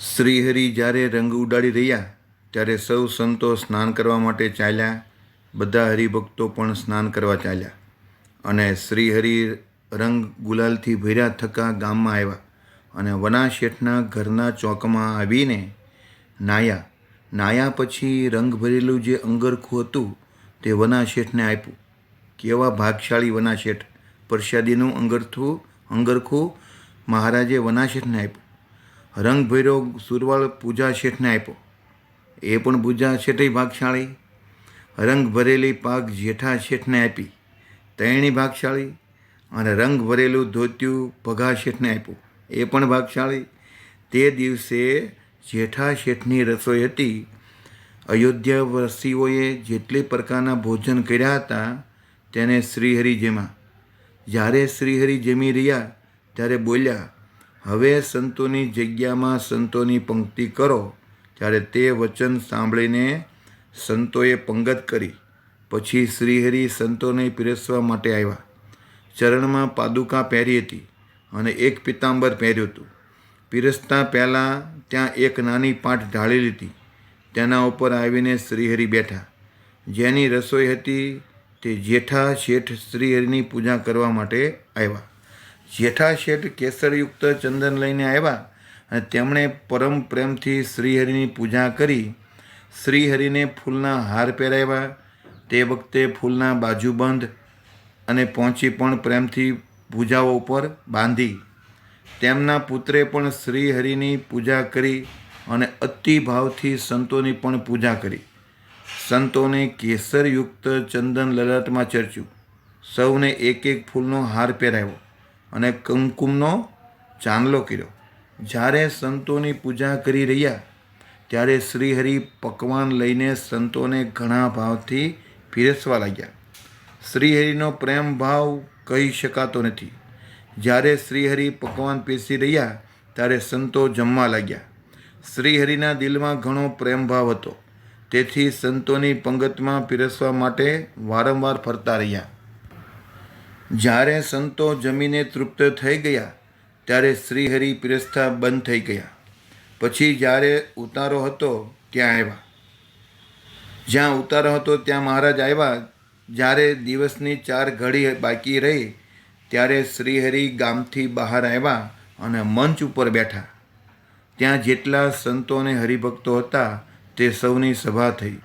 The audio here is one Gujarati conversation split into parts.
શ્રીહરિ જ્યારે રંગ ઉડાડી રહ્યા, ત્યારે સૌ સંતો સ્નાન કરવા માટે ચાલ્યા. બધા હરિભક્તો પણ સ્નાન કરવા ચાલ્યા અને શ્રીહરિ રંગ ગુલાલથી ભર્યા થકા ગામમાં આવ્યા અને વના શેઠના ઘરના ચોકમાં આવીને નાયા નાયા પછી રંગ ભરેલું જે અંગરખું હતું તે વના શેઠને આપ્યું. કેવા ભાગશાળી વના શેઠ પ્રસાદીનું અંગરથું અંગરખું મહારાજે વના શેઠને આપ્યું. રંગ ભૈરવ સુરવાળ પૂજા શેઠને આપ્યો. એ પણ પૂજા શેઠે ભાગશાળી. રંગ ભરેલી પાક જેઠા શેઠને આપી. તૈણી ભાગશાળી અને રંગ ભરેલું ધોતિયું પઘા શેઠને આપ્યું. એ પણ ભાગશાળી. તે દિવસે જેઠા શેઠની રસોઈ હતી. અયોધ્યાવાસીઓએ જેટલી પ્રકારના ભોજન કર્યા હતા તેને શ્રીહરિ જેમાં. જ્યારે શ્રીહરિ જમી રહ્યા, ત્યારે બોલ્યા હવે સંતોની જગ્યામાં સંતોની પંક્તિ કરો ત્યારે તે વચન સાંભળીને સંતોએ પંગત કરી, પછી શ્રીહરિ સંતોને પીરસવા માટે આવ્યા. ચરણમાં પાદુકા પહેરી હતી અને એક પિતાંબર પહેર્યું હતું. પીરસતા પહેલાં ત્યાં એક નાની પાઠ ઢાળી લીધી. તેના ઉપર આવીને શ્રીહરિ બેઠા. જેની રસોઈ હતી તે જેઠા શેઠ શ્રીહરિની પૂજા કરવા માટે આવ્યા. જેઠા શેઠ કેસરયુક્ત ચંદન લઈને આવ્યા અને તેમણે પરમ પ્રેમથી શ્રીહરિની પૂજા કરી. શ્રીહરિને ફૂલના હાર પહેરાવ્યા. તે વખતે ફૂલના બાજુબંધ અને પહોંચી પણ પ્રેમથી પૂજાઓ ઉપર બાંધી. તેમના પુત્રે પણ શ્રીહરિની પૂજા કરી અને અતિ ભાવથી સંતોની પણ પૂજા કરી. સંતોને કેસરયુક્ત ચંદન લલાટમાં ચર્ચ્યું. સૌને એક એક ફૂલનો હાર પહેરાવ્યો. અને કંકુમનો ચાંદલો કર્યો. જ્યારે સંતોની પૂજા કરી રહ્યા, ત્યારે શ્રીહરિ પકવાન લઈને સંતોને ઘણા ભાવથી પીરસવા લાગ્યા. શ્રીહરિનો પ્રેમ ભાવ કહી શકાતો નથી. જ્યારે શ્રીહરિ પકવાન પીરસી રહ્યા, ત્યારે સંતો જમવા લાગ્યા. શ્રીહરિના દિલમાં ઘણો પ્રેમ ભાવ હતો. તેથી સંતોની પંગતમાં પીરસવા માટે વારંવાર ફરતા રહ્યા. જ્યારે સંતો જમીને તૃપ્ત થઈ ગયા, ત્યારે શ્રીહરિ પિરસ્થા બંધ થઈ ગયા. પછી જ્યારે ઉતારો હતો, ત્યાં આવ્યા. જ્યાં ઉતારો હતો, ત્યાં મહારાજ આવ્યા. જ્યારે દિવસની ચાર ઘડી બાકી રહી, ત્યારે શ્રીહરિ ગામથી બહાર આવ્યા અને મંચ ઉપર બેઠા. ત્યાં જેટલા સંતો અને હરિભક્તો હતા, તે સૌની સભા થઈ.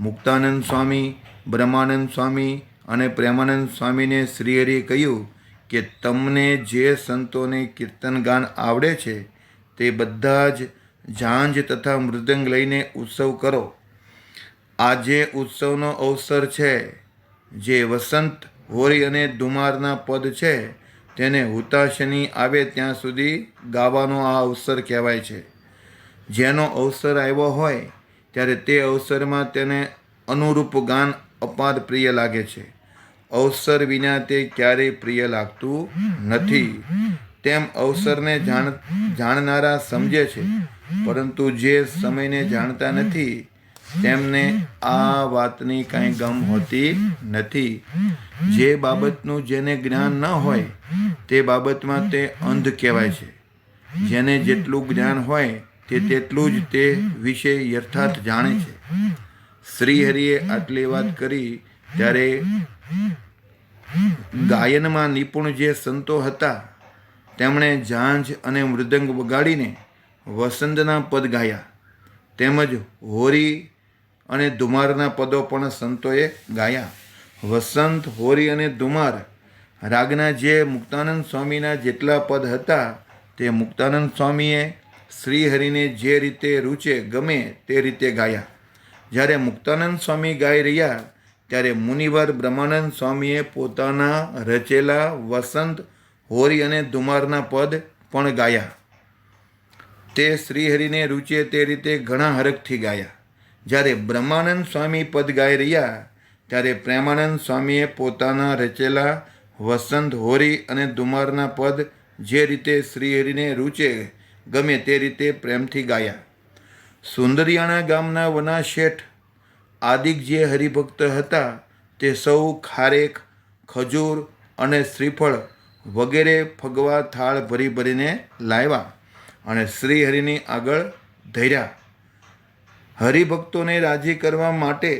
મુક્તાનંદ સ્વામી, બ્રહ્માનંદ સ્વામી અને પ્રેમાનંદ સ્વામીને શ્રીહરિએ કહ્યું કે તમને જે સંતોને કીર્તન ગાન આવડે છે, તે બધા જ ઝાંઝ તથા મૃદંગ લઈને ઉત્સવ કરો. આજે ઉત્સવનો અવસર છે. જે વસંત હોરી અને ધુમારના પદ છે, તેને હુતાશની આવે ત્યાં સુધી ગાવાનો આ અવસર કહેવાય છે. જેનો અવસર આવ્યો હોય, ત્યારે તે અવસરમાં તેને અનુરૂપ ગાન અપાર પ્રિય લાગે છે. અવસર વિના તે ક્યારેય પ્રિય લાગતું નથી. તેમ અવસરને જાણ, જાણનારા સમજે છે. પરંતુ જે સમયને જાણતા નથી, તેમને આ વાતની કાંઈ ગમ હોતી નથી. જે બાબતનું જેને જ્ઞાન ન હોય, તે બાબતમાં તે અંધ કહેવાય છે. જેને જેટલું જ્ઞાન હોય, તે તેટલું જ તે વિશે યથાર્થ જાણે છે. શ્રીહરિએ આટલી વાત કરી, ત્યારે ગાયનમાં નિપુણ જે સંતો હતા, તેમણે ઝાંઝ અને મૃદંગ વગાડીને વસંતના પદ ગાયા. તેમજ હોરી અને ધુમારના પદો પણ સંતોએ ગાયા. વસંત, હોરી અને ધુમાર રાગના જે મુક્તાનંદ સ્વામીના જેટલા પદ હતા, તે મુક્તાનંદ સ્વામીએ શ્રીહરિને જે રીતે રૂચે ગમે તે રીતે ગાયા. જ્યારે મુક્તાનંદ સ્વામી ગાઈ રહ્યા, ત્યારે મુનિવર બ્રહ્માનંદ સ્વામીએ પોતાના રચેલા વસંત, હોરી અને ધુમારના પદ પણ ગાયા. તે શ્રીહરિને રૂચે તે રીતે ઘણા હરખથી ગાયા. જ્યારે બ્રહ્માનંદ સ્વામી પદ ગાઈ રહ્યા, ત્યારે પ્રેમાનંદ સ્વામીએ પોતાના રચેલા વસંત, હોરી અને ધુમારના પદ જે રીતે શ્રીહરિને રૂચે, ગમે તે રીતે પ્રેમથી ગાયા. સુંદરિયાણા ગામના વના શેઠ આદિક જે હરિભક્ત હતા, તે સૌ ખારેક, ખજૂર અને શ્રીફળ વગેરે ફગવા થાળ ભરી ભરીને લાવ્યા અને શ્રીહરિની આગળ ધર્યા. હરિભક્તોને રાજી કરવા માટે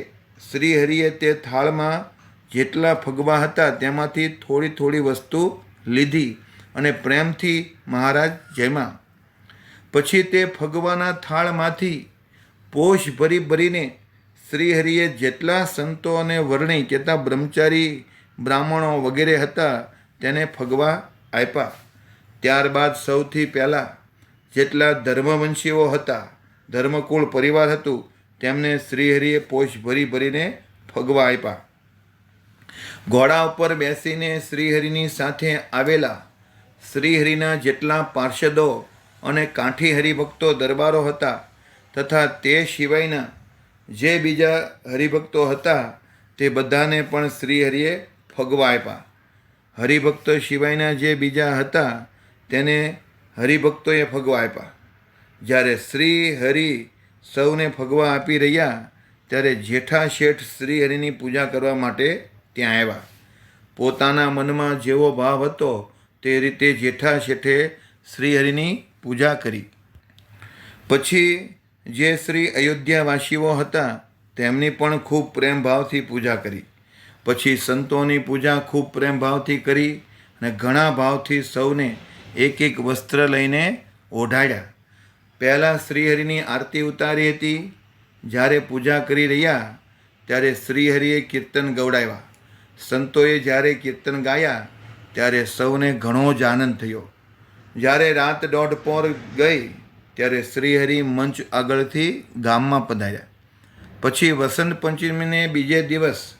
શ્રીહરિએ તે થાળમાં જેટલા ફગવા હતા, તેમાંથી થોડી થોડી વસ્તુ લીધી અને પ્રેમથી મહારાજ જમ્યા. પછી તે ફગવાના થાળમાંથી પોષ ભરી ભરીને શ્રીહરિએ જેટલા સંતો અને વર્ણી જેટલા બ્રહ્મચારી, બ્રાહ્મણો વગેરે હતા, તેને ફગવા આપ્યા. ત્યારબાદ સૌથી પહેલાં જેટલા ધર્મવંશીઓ હતા, ધર્મકુળ પરિવાર હતું, તેમને શ્રીહરિએ પોષ ભરી ભરીને ફગવા આપ્યા. ઘોડા ઉપર બેસીને શ્રીહરિની સાથે આવેલા શ્રીહરિના જેટલા પાર્ષદો અને કાંઠી હરિભક્તો દરબારો હતા તથા તે સિવાયના જે બીજા હરિભક્તો હતા તે બધાને પણ શ્રીહરિએ ફગવા આપ્યા. હરિભક્તો સિવાયના જે બીજા હતા તેને હરિભક્તોએ ફગવા આપ્યા. જ્યારે શ્રી હરિ સૌને ફગવા આપી રહ્યા ત્યારે જેઠા શેઠ શ્રી હરિની પૂજા કરવા માટે ત્યાં આવ્યા. પોતાના મનમાં જેવો ભાવ હતો તે રીતે જેઠા શેઠે શ્રી હરિની પૂજા કરી. પછી જે શ્રી અયોધ્યાવાસીઓ હતા, તેમની પણ ખૂબ પ્રેમભાવથી પૂજા કરી. પછી સંતોની પૂજા ખૂબ પ્રેમ ભાવથી કરી અને ઘણા ભાવથી સૌને એક એક વસ્ત્ર લઈને ઓઢાડ્યા. પહેલાં શ્રીહરિની આરતી ઉતારી હતી. જ્યારે પૂજા કરી રહ્યા, ત્યારે શ્રીહરિએ કીર્તન ગવડાવ્યા સંતોએ જ્યારે કીર્તન ગાયા, ત્યારે સૌને ઘણો જ આનંદ થયો. જ્યારે રાત દોઢ પોર ગઈ, ત્યારે શ્રીહરિ મંચ આગળથી ગામમાં પધાર્યા. પછી વસંત પંચમીને બીજે દિવસ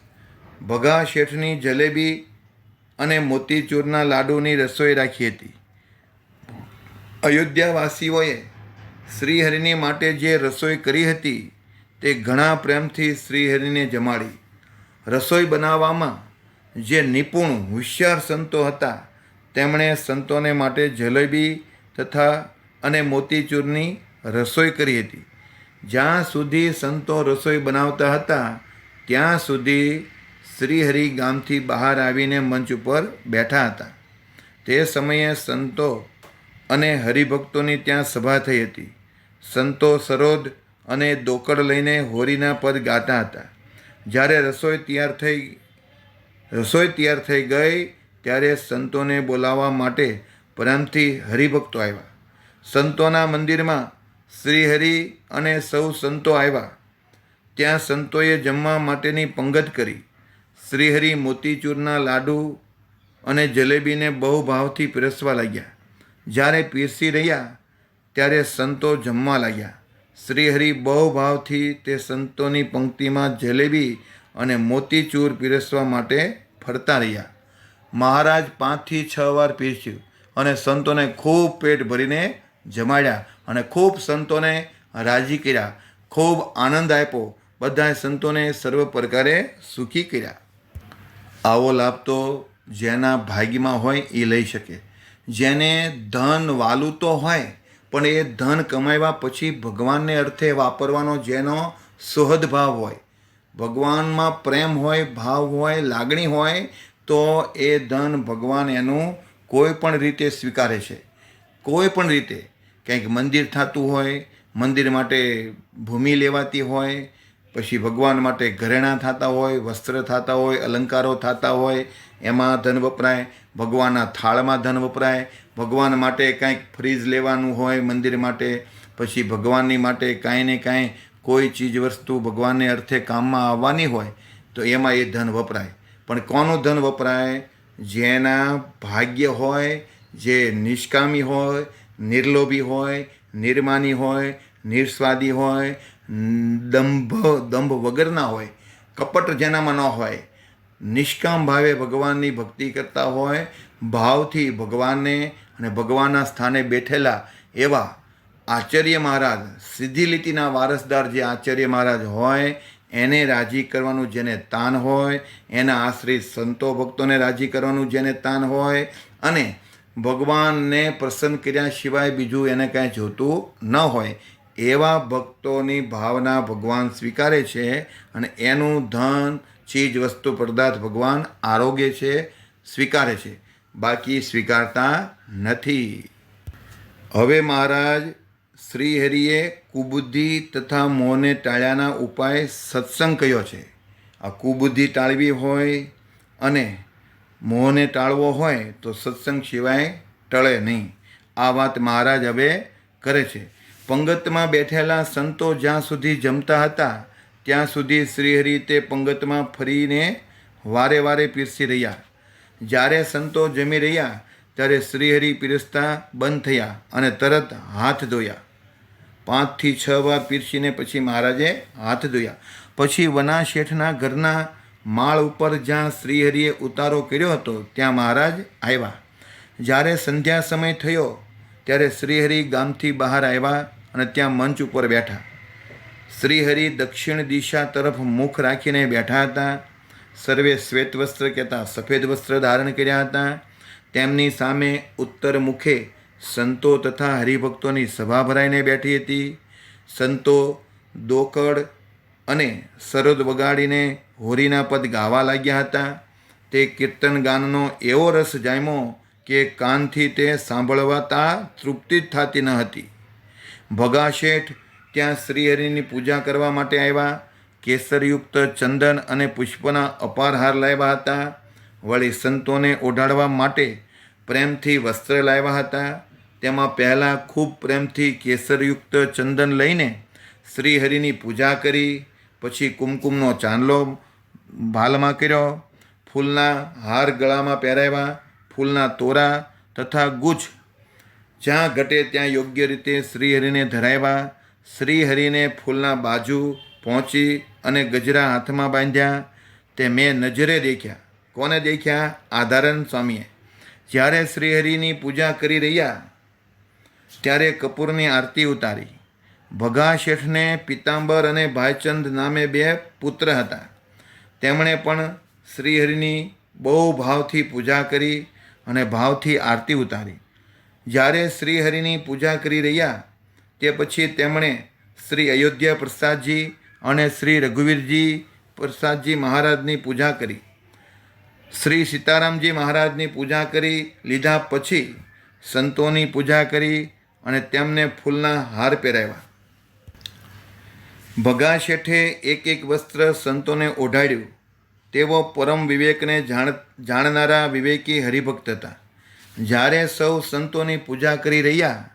ભગા શેઠની જલેબી અને મોતીચૂરના લાડુની રસોઈ રાખી હતી. અયોધ્યાવાસીઓએ શ્રીહરિની માટે જે રસોઈ કરી હતી, તે ઘણા પ્રેમથી શ્રીહરિને જમાડી. રસોઈ બનાવવામાં જે નિપુણ, હોશિયાર સંતો હતા તેમણે સંતોને માટે જલેબી તથા અને મોતીચૂરની રસોઈ કરી હતી. જ્યાં સુધી સંતો રસોઈ બનાવતા હતા, ત્યાં સુધી શ્રીહરિ ગામથી બહાર આવીને મંચ ઉપર બેઠા હતા. તે સમયે સંતો અને હરિભક્તોની ત્યાં સભા થઈ હતી. સંતો સરોદ અને દોકડ લઈને હોરીના પદ ગાતા હતા. જ્યારે રસોઈ તૈયાર થઈ, રસોઈ તૈયાર થઈ ગઈ ત્યારે સંતોને બોલાવવા માટે પ્રેમથી હરિભક્તો આવ્યા. સંતોના મંદિરમાં શ્રીહરિ અને સૌ સંતો આવ્યા. ત્યાં સંતોએ જમવા માટેની પંગત કરી. શ્રીહરિ મોતીચૂરના લાડુ અને જલેબીને બહુ ભાવથી પીરસવા લાગ્યા. જ્યારે પીરસી રહ્યા, ત્યારે સંતો જમવા લાગ્યા. શ્રીહરિ બહુ ભાવથી તે સંતોની પંક્તિમાં જલેબી અને મોતીચૂર પીરસવા માટે ફરતા રહ્યા. મહારાજ પાંચથી છ વાર પીરસ્યું અને સંતોને ખૂબ પેટ ભરીને જમાડ્યા અને ખૂબ સંતોને રાજી કર્યા. ખૂબ આનંદ આપ્યો. બધાએ સંતોને સર્વ પ્રકારે સુખી કર્યા. આવો લાભ તો જેના ભાગ્યમાં હોય એ લઈ શકે. જેને ધન વાલું તો હોય, પણ એ ધન કમાવ્યા પછી ભગવાનને અર્થે વાપરવાનો જેનો સુહદ ભાવ હોય. ભગવાનમાં પ્રેમ હોય, ભાવ હોય, લાગણી હોય તો એ ધન ભગવાન એનું કોઈ પણ રીતે સ્વીકારે છે. કોઈ પણ રીતે. ક્યાંક મંદિર થતું હોય, મંદિર માટે ભૂમિ લેવાતી હોય, પછી ભગવાન માટે ઘરેણાં થતા હોય, વસ્ત્ર થતા હોય, અલંકારો થતા હોય, એમાં ધન વપરાય, ભગવાનના થાળમાં ધન વપરાય, ભગવાન માટે કાંઈક ફ્રીજ લેવાનું હોય મંદિર માટે, પછી ભગવાનની માટે કાંઈ ને કાંઈ કોઈ ચીજ વસ્તુ ભગવાનને અર્થે કામમાં આવવાની હોય, તો એમાં એ ધન વપરાય. પણ કોનું ધન વપરાય? જેના ભાગ્ય હોય, જે નિષ્કામી હોય, નિર્લોભી હોય, નિર્માની હોય, નિર્સ્વાદી હોય, દંભ દંભ વગરના હોય, કપટ જેનામાં ન હોય, નિષ્કામ ભાવે ભગવાનની ભક્તિ કરતા હોય, ભાવથી ભગવાનને અને ભગવાનના સ્થાને બેઠેલા એવા આચાર્ય મહારાજ સિદ્ધિ લીટીના વારસદાર જે આચાર્ય મહારાજ હોય એને રાજી કરવાનું જેને તાન હોય, એના આશ્રિત સંતો ભક્તોને રાજી કરવાનું જેને તાન હોય, અને ભગવાનને પ્રસન્ન કર્યા સિવાય બીજું એને કાંઈ જોતું ન હોય, એવા ભક્તોની ભાવના ભગવાન સ્વીકારે છે અને એનું ધન, ચીજ, વસ્તુ, પદાર્થ ભગવાન આરોગ્ય છે, સ્વીકારે છે. બાકી સ્વીકારતા નથી. હવે મહારાજ શ્રીહરિએ કુબુદ્ધિ તથા મોહને ટાળ્યાના ઉપાય સત્સંગ કયો છે? આ કુબુદ્ધિ ટાળવી હોય અને મોહને ટાળવો હોય તો સત્સંગ સિવાય ટળે નહીં. આ વાત મહારાજ હવે કરે છે. પંગતમાં બેઠેલા સંતો જ્યાં સુધી જમતા હતા, ત્યાં સુધી શ્રીહરિ તે પંગતમાં ફરીને વારે વારે પીરસી રહ્યા. જ્યારે સંતો જમી રહ્યા, ત્યારે શ્રીહરિ પીરસતા બંધ થયા અને તરત હાથ ધોયા. પાંચથી છ વાર પીરસીને પછી મહારાજે હાથ ધોયા. પછી વના શેઠના ઘરના માળ ઉપર જ્યાં શ્રીહરિએ ઉતારો કર્યો હતો, ત્યાં મહારાજ આવ્યા. જ્યારે સંધ્યા સમય થયો, ત્યારે શ્રીહરિ ગામથી બહાર આવ્યા અને ત્યાં મંચ ઉપર બેઠા. શ્રીહરિ દક્ષિણ દિશા તરફ મુખ રાખીને બેઠા હતા. સર્વે શ્વેત વસ્ત્ર કહેતા સફેદ વસ્ત્ર ધારણ કર્યા હતા. તેમની સામે ઉત્તર મુખે સંતો તથા હરિભક્તોની સભા ભરાઈને બેઠી હતી. સંતો દોકડ અને સરદ વગાડીને હોરીના પદ ગાવા લાગ્યા હતા. તે કીર્તન ગાનનો એવો રસ જામ્યો કે કાનથી તે સાંભળવાતા તૃપ્તિ જ થતી ન હતી. ભગા શેઠ ત્યાં શ્રીહરિની પૂજા કરવા માટે આવ્યા. કેસરયુક્ત ચંદન અને પુષ્પના અપાર હાર લાવ્યા હતા. વળી સંતોને ઓઢાડવા માટે પ્રેમથી વસ્ત્ર લાવ્યા હતા. તેમાં પહેલાં ખૂબ પ્રેમથી કેસરયુક્ત ચંદન લઈને શ્રીહરિની પૂજા કરી, પછી કુમકુમનો ચાંદલો ભાલમાં કર્યો, ફૂલના હાર ગળામાં પહેરાવ્યા, ફૂલના તોરા તથા ગુચ્છ. જ્યાં ઘટે ત્યાં યોગ્ય રીતે શ્રીહરિને ધરાવ્યા. શ્રીહરિને ફૂલના બાજુ પહોંચી અને ગજરા હાથમાં બાંધ્યા. તે મેં નજરે દેખ્યા. કોને દેખ્યા? આધારણ સ્વામીએ. જ્યારે શ્રીહરિની પૂજા કરી રહ્યા ત્યારે કપૂરની આરતી ઉતારી. ભગા શેઠને પિતાંબર અને ભાઈચંદ નામે બે પુત્ર હતા. તેમણે પણ શ્રીહરિની બહુ ભાવથી પૂજા કરી અને ભાવથી આરતી ઉતારી. જ્યારે શ્રીહરિની પૂજા કરી રહ્યા, તે પછી તેમણે શ્રી અયોધ્યા પ્રસાદજી અને શ્રી રઘુવીરજી પ્રસાદજી મહારાજની પૂજા કરી. શ્રી સીતારામજી મહારાજની પૂજા કરી લીધા પછી સંતોની પૂજા કરી અને તેમને ફૂલના હાર પહેરાવ્યા. ભગા શેઠે એક એક વસ્ત્ર સંતોને ઓઢાડ્યું. તેઓ પરમ વિવેકને જાણ, જાણનારા વિવેકી હરિભક્ત હતા. જ્યારે સૌ સંતોની પૂજા કરી રહ્યા,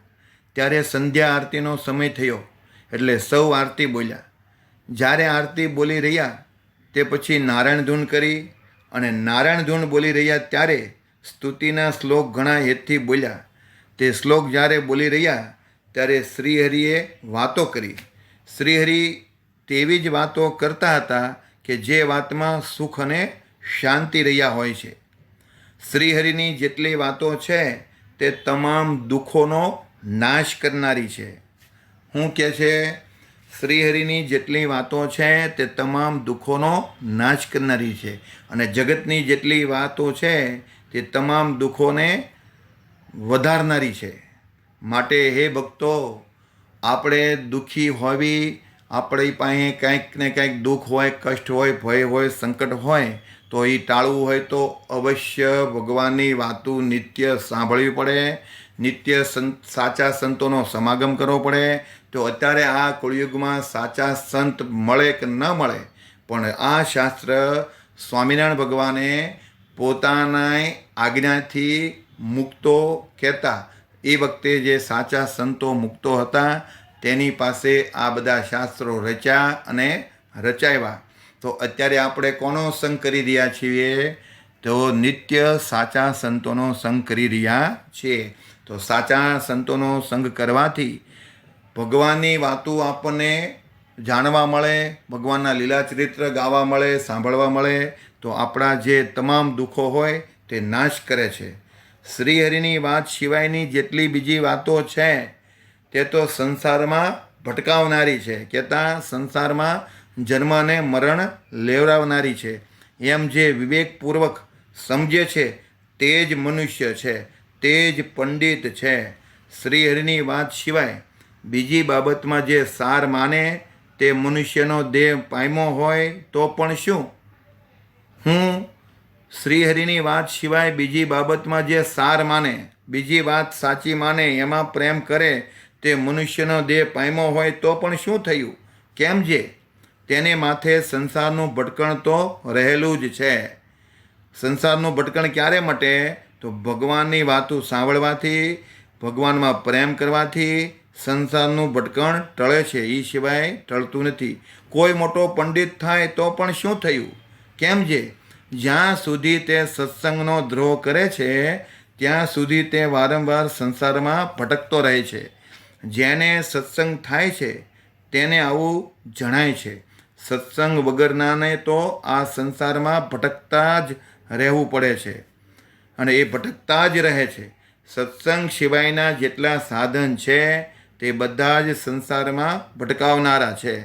ત્યારે સંધ્યા આરતીનો સમય થયો, એટલે સૌ આરતી બોલ્યા. જ્યારે આરતી બોલી રહ્યા, તે પછી નારાયણ ધૂન કરી અને નારાયણ ધૂન બોલી રહ્યા ત્યારે સ્તુતિના શ્લોક ઘણા હેતથી બોલ્યા. તે શ્લોક જ્યારે બોલી રહ્યા, ત્યારે શ્રીહરિએ વાતો કરી. શ્રીહરિ તેવી જ વાતો કરતા હતા કે જે વાતમાં સુખ અને શાંતિ રહ્યા હોય છે. શ્રીહરિની જેટલી વાતો છે, તે તમામ દુઃખોનો નાશ કરનારી છે. હું કહે છે, શ્રીહરિની જેટલી વાતો છે, તે તમામ દુઃખોનો નાશ કરનારી છે. અને જગતની જેટલી વાતો છે, તે તમામ દુઃખોને વધારનારી છે. માટે હે ભક્તો, આપણે દુઃખી હોવી, આપણી પાસે કંઈક ને કંઈક દુઃખ હોય, કષ્ટ હોય, ભય હોય, સંકટ હોય, તો એ ટાળવું હોય તો અવશ્ય ભગવાનની વાતો નિત્ય સાંભળવી પડે, નિત્ય સંત, સાચા સંતોનો સમાગમ કરવો પડે. તો અત્યારે આ કળિયુગમાં સાચા સંત મળે કે ન મળે? પણ આ શાસ્ત્ર સ્વામિનારાયણ ભગવાને પોતાના આજ્ઞાથી મુક્તો કહેતા. એ વખતે જે સાચા સંતો મુક્તો હતા, તેની પાસે આ બધા શાસ્ત્રો રચ્યા અને રચાવ્યા તો અત્યારે આપણે કોનો સંગ કરી રહ્યા છીએ? તો નિત્ય સાચા સંતોનો સંગ કરી રહ્યા છીએ. તો સાચા સંતોનો સંગ કરવાથી ભગવાનની વાતો આપણને જાણવા મળે, ભગવાનના લીલાચરિત્ર ગાવા મળે, સાંભળવા મળે. તો આપણા જે તમામ દુઃખો હોય તે નાશ કરે છે. શ્રીહરિની વાત સિવાયની જેટલી બીજી વાતો છે, તે તો સંસારમાં ભટકાવનારી છે. કહેતા સંસારમાં જન્મ અને મરણ લેવડાવનારી છે. એમ જે વિવેકપૂર્વક સમજે છે, તે જ મનુષ્ય છે, તે જ પંડિત છે. શ્રીહરિની વાત સિવાય બીજી બાબતમાં જે સાર માને, તે મનુષ્યનો દેહ પામ્યો હોય તો પણ શું? હું શ્રીહરિની વાત સિવાય બીજી બાબતમાં જે સાર માને, બીજી વાત સાચી માને, એમાં પ્રેમ કરે, તે મનુષ્યનો દેહ પાયમો હોય તો પણ શું થયું? કેમ જે? તેને માથે સંસારનું ભટકણ તો રહેલું જ છે. સંસારનું ભટકણ ક્યારે મટે? તો ભગવાનની વાતો સાંભળવાથી, ભગવાનમાં પ્રેમ કરવાથી સંસારનું ભટકણ ટળે છે. એ સિવાય ટળતું નથી. કોઈ મોટો પંડિત થાય તો પણ શું થયું? કેમ જે? જ્યાં સુધી તે સત્સંગનો દ્રોહ કરે છે, ત્યાં સુધી તે વારંવાર સંસારમાં ભટકતો રહે છે. જેને સત્સંગ થાય છે, તેને આવું જણાય છે. સત્સંગ વગરનાને તો આ સંસારમાં ભટકતા જ રહેવું પડે છે. અને એ ભટકતા જ રહે છે. સત્સંગ સિવાયના જેટલા સાધન છે, તે બધા જ સંસારમાં ભટકાવનારા છે.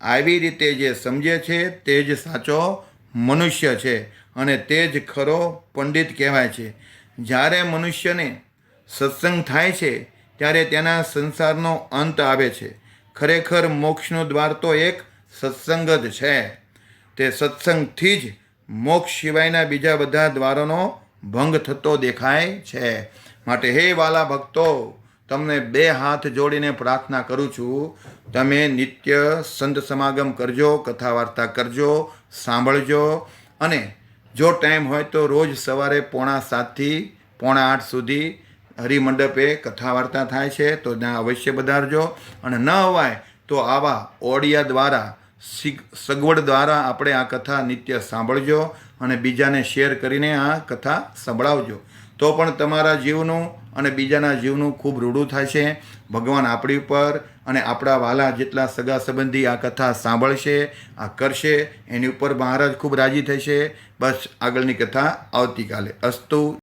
આવી રીતે જે સમજે છે, તે જ સાચો મનુષ્ય છે અને તે જ ખરો પંડિત કહેવાય છે. જ્યારે મનુષ્યને સત્સંગ થાય છે, ત્યારે તેના સંસારનો અંત આવે છે. ખરેખર મોક્ષનું દ્વાર તો એક સત્સંગ જ છે. તે સત્સંગથી જ મોક્ષ સિવાયના બીજા બધા દ્વારોનો ભંગ થતો દેખાય છે. માટે હે વાલા ભક્તો તમને બે હાથ જોડીને પ્રાર્થના કરું છું. તમે નિત્ય સંત સમાગમ કરજો કથા વાર્તા કરજો, સાંભળજો અને જો ટાઈમ હોય તો રોજ સવારે પોણા સાતથી પોણા આઠ સુધી હરિમંડપે કથા વાર્તા થાય છે, તો ત્યાં અવશ્ય પધારજો. અને ન અવાય તો આવા ઓડિયા દ્વારા સગવડ દ્વારા આપણે આ કથા નિત્ય સાંભળજો અને બીજાને શેર કરીને આ કથા સંભળાવજો. તો પણ તમારા જીવનું અને બીજાના જીવનું ખૂબ રૂડું થાય છે. ભગવાન આપણી ઉપર અને આપણા વાલા જેટલા સગા સંબંધી આ કથા સાંભળશે, આ કરશે, એની ઉપર મહારાજ ખૂબ રાજી થશે. બસ આગળની કથા આવતીકાલે. અસ્તુ